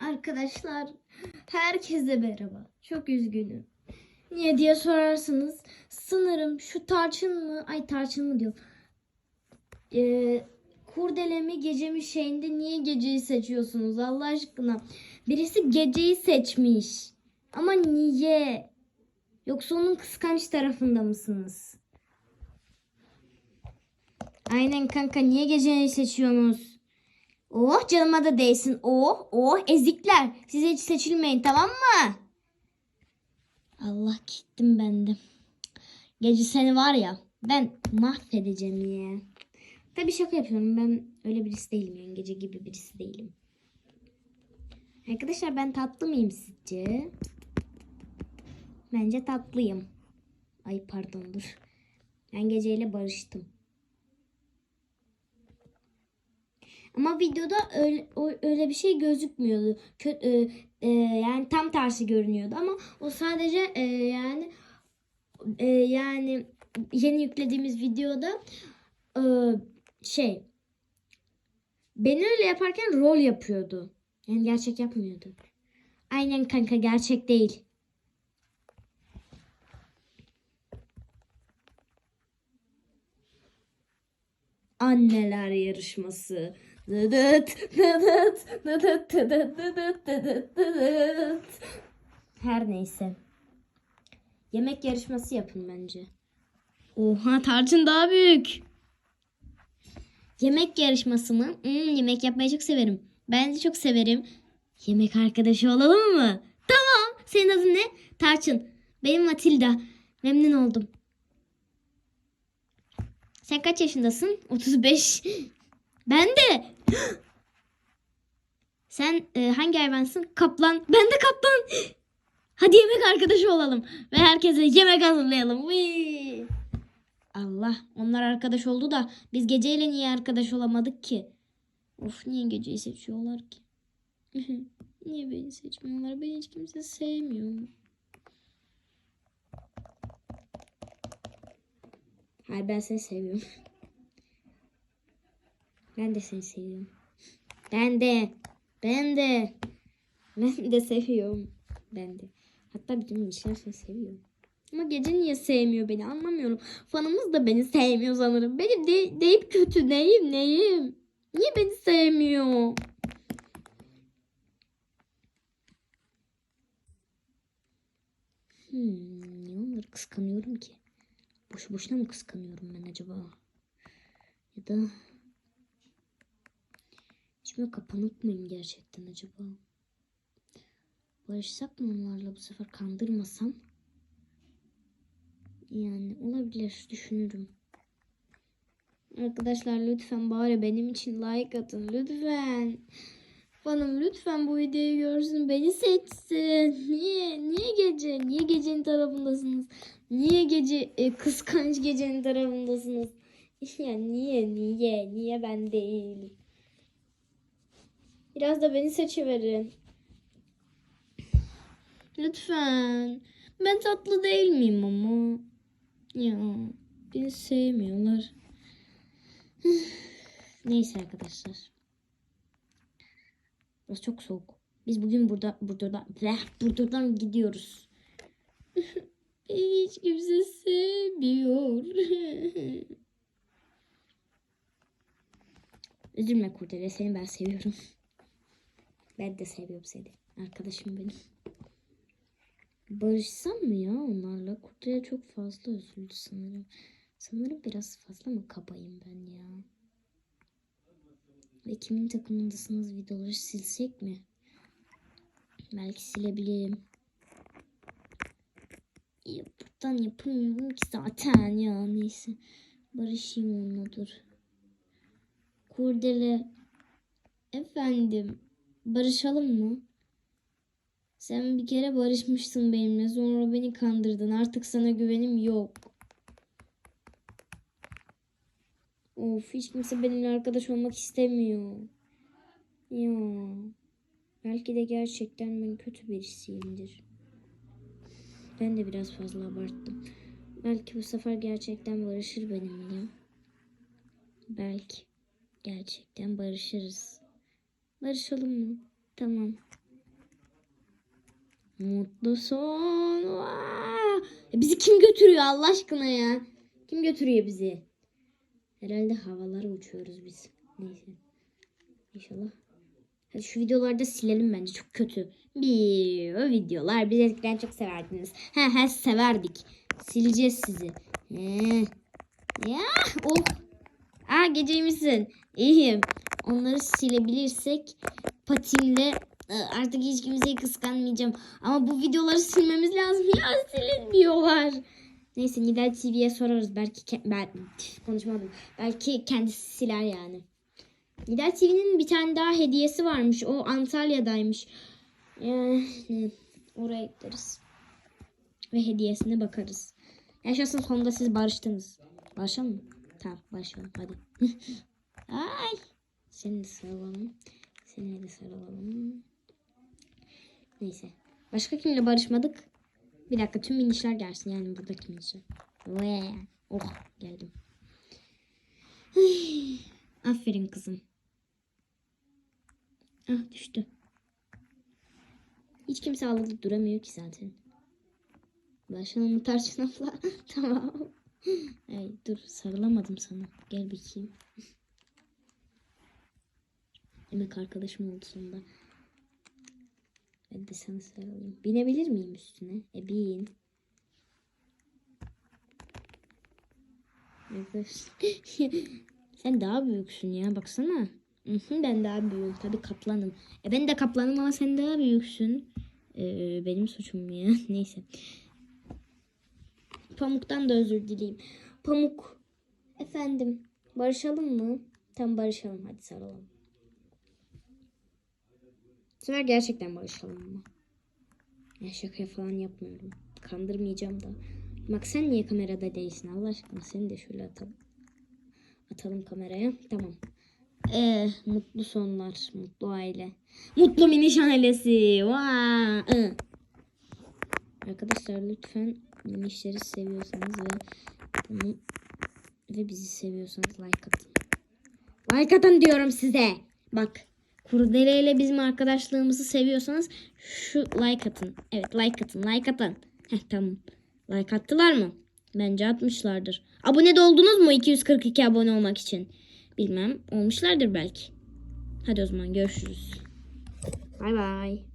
Arkadaşlar herkese merhaba. Çok üzgünüm. Niye diye sorarsınız. Sanırım şu tarçın mı? Ay tarçın mı diyor. Ee, kurdelemi gecemi şeyinde niye geceyi seçiyorsunuz Allah aşkına? Birisi geceyi seçmiş. Ama niye? Yoksa onun kıskanç tarafında mısınız? Aynen kanka niye geceyi seçiyorsunuz? Oh canıma da değsin. Oh oh ezikler. Size hiç seçilmeyin tamam mı? Allah gittim ben. Gece seni var ya ben mahvedeceğim ya. Tabii şaka yapıyorum. Ben öyle birisi değilim yani. Gece gibi birisi değilim. Arkadaşlar ben tatlı mıyım sizce? Bence tatlıyım. Ay pardon dur. Ben geceyle barıştım. Ama videoda öyle, öyle bir şey gözükmüyordu. Kötü, yani tam tersi görünüyordu ama o sadece e, yani e, yani yeni yüklediğimiz videoda e, şey beni öyle yaparken rol yapıyordu. Yani gerçek yapmıyordu. Aynen kanka gerçek değil. Anneler yarışması. Her neyse. Yemek yarışması yapın bence. Oha tarçın daha büyük. Yemek yarışması mı? Hmm, yemek yapmayı çok severim. Ben de çok severim. Yemek arkadaşı olalım mı? Tamam. Senin adın ne? Tarçın. Benim Matilda. Memnun oldum. Sen kaç yaşındasın? 35. Ben de. Sen e, hangi hayvansın? Kaplan. Ben de kaplan. Hadi yemek arkadaşı olalım. Ve herkese yemek hazırlayalım. Vii. Allah. Onlar arkadaş oldu da biz geceyle niye arkadaş olamadık ki? Of niye geceyi seçiyorlar ki? niye beni seçmiyorlar? Beni hiç kimse sevmiyor. Hayır ben seni seviyorum. Ben de seni seviyorum. Ben de. Ben de. Ben de seviyorum. Ben de. Hatta bütün gençler seni seviyor. Ama gece niye sevmiyor beni anlamıyorum. Fanımız da beni sevmiyor sanırım. Benim de, deyip kötü neyim neyim. Niye beni sevmiyor? Hmm, niye onları kıskanıyorum ki? Boşu boşuna mı kıskanıyorum ben acaba? Ya da içime kapanık mıyım gerçekten acaba? Barışsak mı onlarla bu sefer kandırmasam? Yani olabilir düşünürüm. Arkadaşlar lütfen bari benim için like atın lütfen. Fanım lütfen bu videoyu görsün beni seçsin. Niye? Niye gece? Niye gecenin tarafındasınız? Niye gece e, kıskanç gecenin tarafındasınız? Ya niye niye niye ben değil? Biraz da beni seçiverin. Lütfen. Ben tatlı değil miyim ama? Ya beni sevmiyorlar. Neyse arkadaşlar. Burası çok soğuk. Biz bugün burada buradan buradan gidiyoruz. Beni hiç kimse sevmiyor. Üzülme Kurdele seni ben seviyorum. Ben de seviyorum seni. Arkadaşım benim. Barışsam mı ya onlarla? Kurdele çok fazla üzüldü sanırım. Sanırım biraz fazla mı kabayım ben ya? Ve kimin takımındasınız videoları silsek mi? Belki silebilirim. Ya buradan yapamıyorum ki zaten ya neyse. Barışayım onunla dur. Kurdele. Efendim. Barışalım mı? Sen bir kere barışmışsın benimle. Sonra beni kandırdın. Artık sana güvenim yok. Of hiç kimse benimle arkadaş olmak istemiyor. Ya. Belki de gerçekten ben kötü birisiyimdir. Ben de biraz fazla abarttım. Belki bu sefer gerçekten barışır benimle. Belki. Gerçekten barışırız. Barışalım mı? Tamam. Mutlu son. Vaa! E bizi kim götürüyor Allah aşkına ya? Kim götürüyor bizi? Herhalde havalara uçuyoruz biz. Neyse. İnşallah. Hadi şu videoları da silelim bence. Çok kötü. Bir o videolar biz eskiden çok severdiniz. He he severdik. Sileceğiz sizi. He. Ya oh. Aa geceymişsin. İyiyim. Onları silebilirsek patimle e, artık hiç kimseyi kıskanmayacağım. Ama bu videoları silmemiz lazım. Ya silinmiyorlar. Neyse Nidal TV'ye sorarız. Belki ben konuşmadım. Belki kendisi siler yani. Nidal TV'nin bir tane daha hediyesi varmış. O Antalya'daymış. Yani oraya gideriz. Ve hediyesine bakarız. Yaşasın sonunda siz barıştınız. Barışalım mı? Tamam barışalım hadi. Ay. Seni de sarılalım. Seni de sarılalım. Neyse. Başka kimle barışmadık? Bir dakika tüm minişler gelsin yani buradaki minişler. Ve oh geldim. Aferin kızım. Ah düştü. Hiç kimse ağladı duramıyor ki zaten. Başlayalım mı Tarçın abla? tamam. Ay dur sarılamadım sana. Gel bakayım. Demek arkadaşım oldu sonunda. Ben de sana sarılayım. Binebilir miyim üstüne? E bin. Sen daha büyüksün ya baksana. Ben daha büyüğüm. Tabii kaplanım. E ben de kaplanım ama sen daha büyüksün. Ee, benim suçum ya. Neyse. Pamuk'tan da özür dileyim. Pamuk. Efendim. Barışalım mı? Tam barışalım. Hadi sarılalım. Sefer gerçekten barışalım ama. Ya şaka falan yapmıyorum. Kandırmayacağım da. Bak sen niye kamerada değilsin Allah aşkına? Seni de şöyle atalım. Atalım kameraya. Tamam. Ee, mutlu sonlar. Mutlu aile. Mutlu miniş ailesi. Arkadaşlar lütfen minişleri seviyorsanız ve bunu ve bizi seviyorsanız like atın. Like atın diyorum size. Bak. Kurdele ile bizim arkadaşlığımızı seviyorsanız şu like atın. Evet like atın. Like atın. Heh tamam. Like attılar mı? Bence atmışlardır. Abone de oldunuz mu 242 abone olmak için? Bilmem. Olmuşlardır belki. Hadi o zaman görüşürüz. Bay bay.